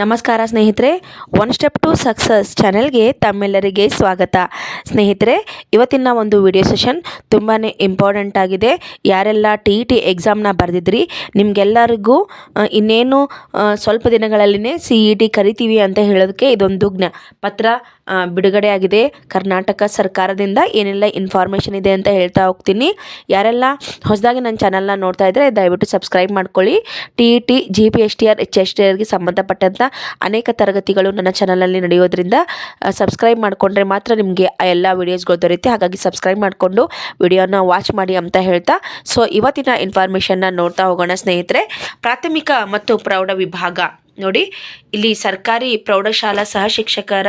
ನಮಸ್ಕಾರ ಸ್ನೇಹಿತರೆ one step to success ಚಾನೆಲ್ಗೆ ತಮ್ಮೆಲ್ಲರಿಗೆ ಸ್ವಾಗತ. ಸ್ನೇಹಿತರೆ, ಇವತ್ತಿನ ಒಂದು ವಿಡಿಯೋ ಸೆಷನ್ ತುಂಬಾ ಇಂಪಾರ್ಟೆಂಟ್ ಆಗಿದೆ. ಯಾರೆಲ್ಲ ಟಿ ಇ ಟಿ ಎಕ್ಸಾಮ್ನ ಬರೆದಿದ್ರಿ, ನಿಮಗೆಲ್ಲರಿಗೂ ಇನ್ನೇನು ಸ್ವಲ್ಪ ದಿನಗಳಲ್ಲಿನೇ ಸಿ ಇ ಟಿ ಕರಿತೀವಿ ಅಂತ ಹೇಳೋದಕ್ಕೆ ಇದೊಂದು ಜ್ಞ, ಪತ್ರ ಬಿಡುಗಡೆಯಾಗಿದೆ ಕರ್ನಾಟಕ ಸರ್ಕಾರದಿಂದ ಏನೆಲ್ಲ ಇನ್ಫಾರ್ಮೇಷನ್ ಇದೆ ಅಂತ ಹೇಳ್ತಾ ಹೋಗ್ತೀನಿ. ಯಾರೆಲ್ಲ ಹೊಸದಾಗಿ ನನ್ನ ಚಾನಲ್ನ ನೋಡ್ತಾ ಇದ್ದರೆ ದಯವಿಟ್ಟು ಸಬ್ಸ್ಕ್ರೈಬ್ ಮಾಡ್ಕೊಳ್ಳಿ. T E T G P S T R H S T ಆರ್ಗೆ ಸಂಬಂಧಪಟ್ಟಂಥ ಅನೇಕ ತರಗತಿಗಳು ನನ್ನ ಚಾನಲಲ್ಲಿ ನಡೆಯೋದ್ರಿಂದ ಸಬ್ಸ್ಕ್ರೈಬ್ ಮಾಡಿಕೊಂಡ್ರೆ ಮಾತ್ರ ನಿಮಗೆ ಆ ಎಲ್ಲ ವೀಡಿಯೋಸ್ಗಳು ದೊರೆಯುತ್ತೆ. ಹಾಗಾಗಿ ಸಬ್ಸ್ಕ್ರೈಬ್ ಮಾಡಿಕೊಂಡು ವಿಡಿಯೋನ ವಾಚ್ ಮಾಡಿ ಅಂತ ಹೇಳ್ತಾ ಸೊ ಇವತ್ತಿನ ಇನ್ಫಾರ್ಮೇಷನ್ನ ನೋಡ್ತಾ ಹೋಗೋಣ ಸ್ನೇಹಿತರೆ. ಪ್ರಾಥಮಿಕ ಮತ್ತು ಪ್ರೌಢ ವಿಭಾಗ. ನೋಡಿ, ಇಲ್ಲಿ ಸರ್ಕಾರಿ ಪ್ರೌಢಶಾಲಾ ಸಹ ಶಿಕ್ಷಕರ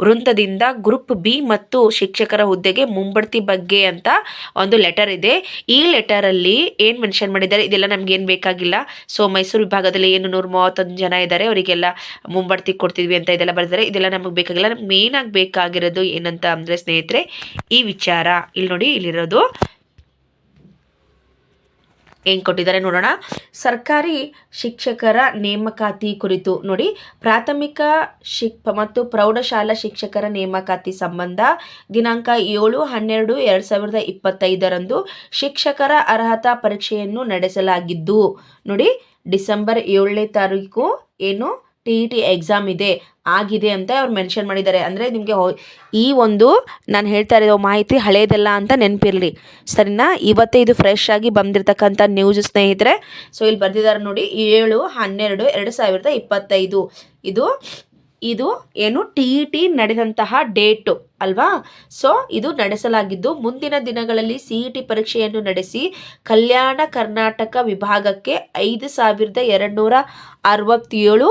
ವೃಂದದಿಂದ ಗ್ರೂಪ್ ಬಿ ಮತ್ತು ಶಿಕ್ಷಕರ ಹುದ್ದೆಗೆ ಮುಂಬಡ್ತಿ ಬಗ್ಗೆ ಅಂತ ಒಂದು ಲೆಟರ್ ಇದೆ. ಈ ಲೆಟರಲ್ಲಿ ಏನು ಮೆನ್ಷನ್ ಮಾಡಿದ್ದಾರೆ? ಇದೆಲ್ಲ ನಮ್ಗೆ ಏನು ಬೇಕಾಗಿಲ್ಲ. ಸೊ, ಮೈಸೂರು ವಿಭಾಗದಲ್ಲಿ ಏನು ನೂರ ಮೂವತ್ತೊಂದು ಜನ ಇದ್ದಾರೆ. ಅವರಿಗೆಲ್ಲ ಮುಂಬಡ್ತಿ ಕೊಡ್ತಿದ್ವಿ ಅಂತ ಇದೆಲ್ಲ ಬರೆದಿದ್ದಾರೆ. ಇದೆಲ್ಲ ನಮಗೆ ಬೇಕಾಗಿಲ್ಲ. ಮೇನ್ ಆಗಿ ಬೇಕಾಗಿರೋದು ಏನಂತ ಅಂದರೆ ಸ್ನೇಹಿತರೆ, ಈ ವಿಚಾರ. ಇಲ್ಲಿ ನೋಡಿ, ಇಲ್ಲಿರೋದು ಏನು ಕೊಟ್ಟಿದ್ದಾರೆ ನೋಡೋಣ. ಸರ್ಕಾರಿ ಶಿಕ್ಷಕರ ನೇಮಕಾತಿ ಕುರಿತು ನೋಡಿ. ಪ್ರಾಥಮಿಕ ಶಿಕ್, ಮತ್ತು ಪ್ರೌಢಶಾಲಾ ಶಿಕ್ಷಕರ ನೇಮಕಾತಿ ಸಂಬಂಧ ದಿನಾಂಕ ಏಳು ಹನ್ನೆರಡು ಎರಡು ಸಾವಿರದ ಇಪ್ಪತ್ತೈದರಂದು ಶಿಕ್ಷಕರ ಅರ್ಹತಾ ಪರೀಕ್ಷೆಯನ್ನು ನಡೆಸಲಾಗಿದ್ದು ನೋಡಿ, ಡಿಸೆಂಬರ್ ಏಳನೇ ತಾರೀಕು ಏನು? ಟಿ ಇ ಟಿ ಎಕ್ಸಾಮ್ ಇದೆ, ಆಗಿದೆ ಅಂತ ಅವ್ರು ಮೆನ್ಷನ್ ಮಾಡಿದ್ದಾರೆ. ಅಂದರೆ ನಿಮಗೆ ಈ ಒಂದು ನಾನು ಹೇಳ್ತಾ ಇರೋ ಮಾಹಿತಿ ಹಳೆಯದಲ್ಲ ಅಂತ ನೆನಪಿರಲಿ. ಸರಿನಾ? ಇವತ್ತೇ ಇದು ಫ್ರೆಶ್ ಆಗಿ ಬಂದಿರತಕ್ಕಂಥ ನ್ಯೂಸ್ ಸ್ನೇಹಿತರೆ. ಸೊ ಇಲ್ಲಿ ಬರೆದಿದ್ದಾರೆ ನೋಡಿ, ಏಳು, ಹನ್ನೆರಡು, ಎರಡು ಸಾವಿರದ ಇಪ್ಪತ್ತೈದು. ಇದು ಇದು ಏನು? ಟಿ ಇ ಟಿ ನಡೆದಂತಹ ಡೇಟು, ಅಲ್ವಾ? ಸೊ ಇದು ನಡೆಸಲಾಗಿದ್ದು ಮುಂದಿನ ದಿನಗಳಲ್ಲಿ ಸಿ ಇ ಟಿ ಪರೀಕ್ಷೆಯನ್ನು ನಡೆಸಿ ಕಲ್ಯಾಣ ಕರ್ನಾಟಕ ವಿಭಾಗಕ್ಕೆ ಐದು ಸಾವಿರದ ಎರಡು ನೂರ ಅರವತ್ತೇಳು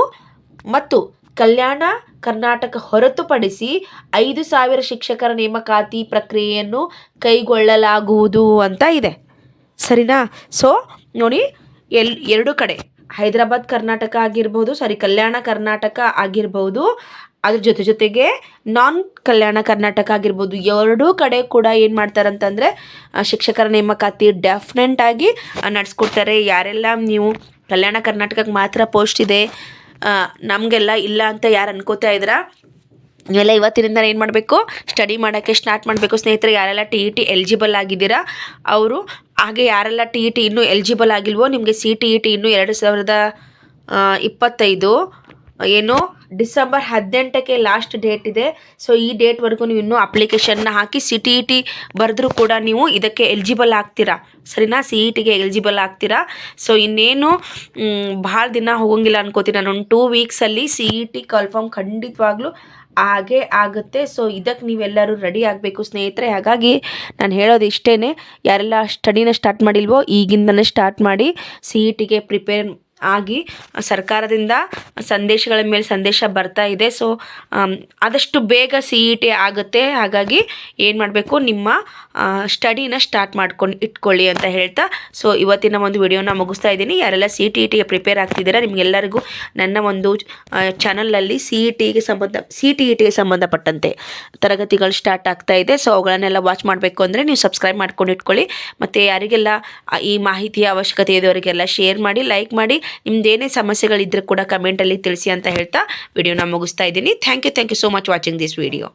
ಮತ್ತು ಕಲ್ಯಾಣ ಕರ್ನಾಟಕ ಹೊರತುಪಡಿಸಿ ಐದು ಸಾವಿರ ಶಿಕ್ಷಕರ ನೇಮಕಾತಿ ಪ್ರಕ್ರಿಯೆಯನ್ನು ಕೈಗೊಳ್ಳಲಾಗುವುದು ಅಂತ ಇದೆ. ಸರಿನಾ? ಸೊ ನೋಡಿ, ಎಲ್, ಎರಡು ಕಡೆ. ಹೈದರಾಬಾದ್ ಕರ್ನಾಟಕ ಆಗಿರ್ಬೋದು ಸಾರಿ ಕಲ್ಯಾಣ ಕರ್ನಾಟಕ ಆಗಿರ್ಬೋದು, ಅದ್ರ ಜೊತೆ ಜೊತೆಗೆ ನಾನ್ ಕಲ್ಯಾಣ ಕರ್ನಾಟಕ ಆಗಿರ್ಬೋದು, ಎರಡೂ ಕಡೆ ಕೂಡ ಏನು ಮಾಡ್ತಾರಂತಂದರೆ ಶಿಕ್ಷಕರ ನೇಮಕಾತಿ ಡೆಫ್ನೆಂಟ್ ಆಗಿ ನಡೆಸ್ಕೊಡ್ತಾರೆ. ಯಾರೆಲ್ಲ ನೀವು ಕಲ್ಯಾಣ ಕರ್ನಾಟಕಕ್ಕೆ ಮಾತ್ರ ಪೋಸ್ಟ್ ಇದೆ ನಮಗೆಲ್ಲ ಇಲ್ಲ ಅಂತ ಯಾರು ಅನ್ಕೋತಾ ಇದ್ದೀರಾ ನೀವೆಲ್ಲ ಇವತ್ತಿನಿಂದ ಏನು ಮಾಡಬೇಕು? ಸ್ಟಡಿ ಮಾಡೋಕ್ಕೆ ಸ್ಟಾರ್ಟ್ ಮಾಡಬೇಕು. ಸ್ನೇಹಿತರೆ, ಯಾರೆಲ್ಲ ಟಿ ಇ ಟಿ ಎಲಿಜಿಬಲ್ ಆಗಿದ್ದೀರಾ? ಅವರು, ಹಾಗೆ ಯಾರೆಲ್ಲ ಟಿ ಇ ಟಿ ಇನ್ನೂ ಎಲಿಜಿಬಲ್ ಆಗಿಲ್ವೋ? ನಿಮಗೆ ಸಿ ಟಿ ಇ ಟಿ ಇನ್ನೂ ಎರಡು ಸಾವಿರದ ಇಪ್ಪತ್ತೈದು ಏನು? ಡಿಸೆಂಬರ್ ಹದಿನೆಂಟಕ್ಕೆ ಲಾಸ್ಟ್ ಡೇಟ್ ಇದೆ. ಸೊ ಈ ಡೇಟ್ವರೆಗೂ ನೀವು ಇನ್ನೂ ಅಪ್ಲಿಕೇಶನ್ನ ಹಾಕಿ ಸಿ ಟಿ ಇ ಟಿ ಬರೆದ್ರೂ ಕೂಡ ನೀವು ಇದಕ್ಕೆ ಎಲಿಜಿಬಲ್ ಆಗ್ತೀರಾ? ಸರಿನಾ? ಸಿ ಇ ಟಿಗೆ ಎಲಿಜಿಬಲ್ ಆಗ್ತೀರಾ? ಸೊ ಇನ್ನೇನು ಭಾಳ ದಿನ ಹೋಗೋಂಗಿಲ್ಲ ಅನ್ಕೋತೀನಿ. ನಾನು ಒಂದು ಟೂ ವೀಕ್ಸಲ್ಲಿ ಸಿ ಇ ಟಿ ಕನ್ಫರ್ಮ್ ಖಂಡಿತವಾಗ್ಲೂ ಹಾಗೇ ಆಗುತ್ತೆ. ಸೊ ಇದಕ್ಕೆ ನೀವೆಲ್ಲರೂ ರೆಡಿ ಆಗಬೇಕು ಸ್ನೇಹಿತರೆ. ಹಾಗಾಗಿ ನಾನು ಹೇಳೋದು ಇಷ್ಟೇ ಯಾರೆಲ್ಲ ಸ್ಟಡಿನ ಸ್ಟಾರ್ಟ್ ಮಾಡಿಲ್ವೋ ಈಗಿಂದನೇ ಸ್ಟಾರ್ಟ್ ಮಾಡಿ ಸಿ ಇ ಟಿಗೆ ಪ್ರಿಪೇರ್ ಆಗಿ ಸರ್ಕಾರದಿಂದ ಸಂದೇಶಗಳ ಮೇಲೆ ಸಂದೇಶ ಬರ್ತಾ ಇದೆ. ಸೊ ಆದಷ್ಟು ಬೇಗ ಸಿ ಇ ಟಿ ಆಗುತ್ತೆ. ಹಾಗಾಗಿ ಏನು ಮಾಡಬೇಕು? ನಿಮ್ಮ ಸ್ಟಡಿನ ಸ್ಟಾರ್ಟ್ ಮಾಡ್ಕೊಂಡು ಇಟ್ಕೊಳ್ಳಿ ಅಂತ ಹೇಳ್ತಾ. ಸೊ ಇವತ್ತಿನ ಒಂದು ವಿಡಿಯೋನ ಮುಗಿಸ್ತಾ ಇದ್ದೀನಿ. ಯಾರೆಲ್ಲ ಸಿ ಟಿ ಇ ಟಿಗೆ ಪ್ರಿಪೇರ್ ಆಗ್ತಿದ್ದೀರಾ, ನಿಮಗೆಲ್ಲರಿಗೂ ನನ್ನ ಒಂದು ಚಾನಲಲ್ಲಿ ಸಿ ಇ ಟಿಗೆ ಸಂಬಂಧ ಸಿ ಟಿ ಇ ಟಿಗೆ ಸಂಬಂಧಪಟ್ಟಂತೆ ತರಗತಿಗಳು ಸ್ಟಾರ್ಟ್ ಆಗ್ತಾ ಇದೆ. ಸೊ ಅವುಗಳನ್ನೆಲ್ಲ ವಾಚ್ ಮಾಡಬೇಕು ಅಂದರೆ ನೀವು ಸಬ್ಸ್ಕ್ರೈಬ್ ಮಾಡ್ಕೊಂಡು ಇಟ್ಕೊಳ್ಳಿ. ಮತ್ತು ಯಾರಿಗೆಲ್ಲ ಈ ಮಾಹಿತಿಯ ಅವಶ್ಯಕತೆ ಇದ್ದವರಿಗೆಲ್ಲ ಶೇರ್ ಮಾಡಿ ಲೈಕ್ ಮಾಡಿ. ನಿಮ್ದೇನೇ ಸಮಸ್ಯೆಗಳಿದ್ದರೂ ಕೂಡ ಕಮೆಂಟಲ್ಲಿ ತಿಳಿಸಿ ಅಂತ ಹೇಳ್ತಾ ವಿಡಿಯೋನ ಮುಗಿಸ್ತಾ ಇದ್ದೀನಿ. Thank you thank you so much watching this video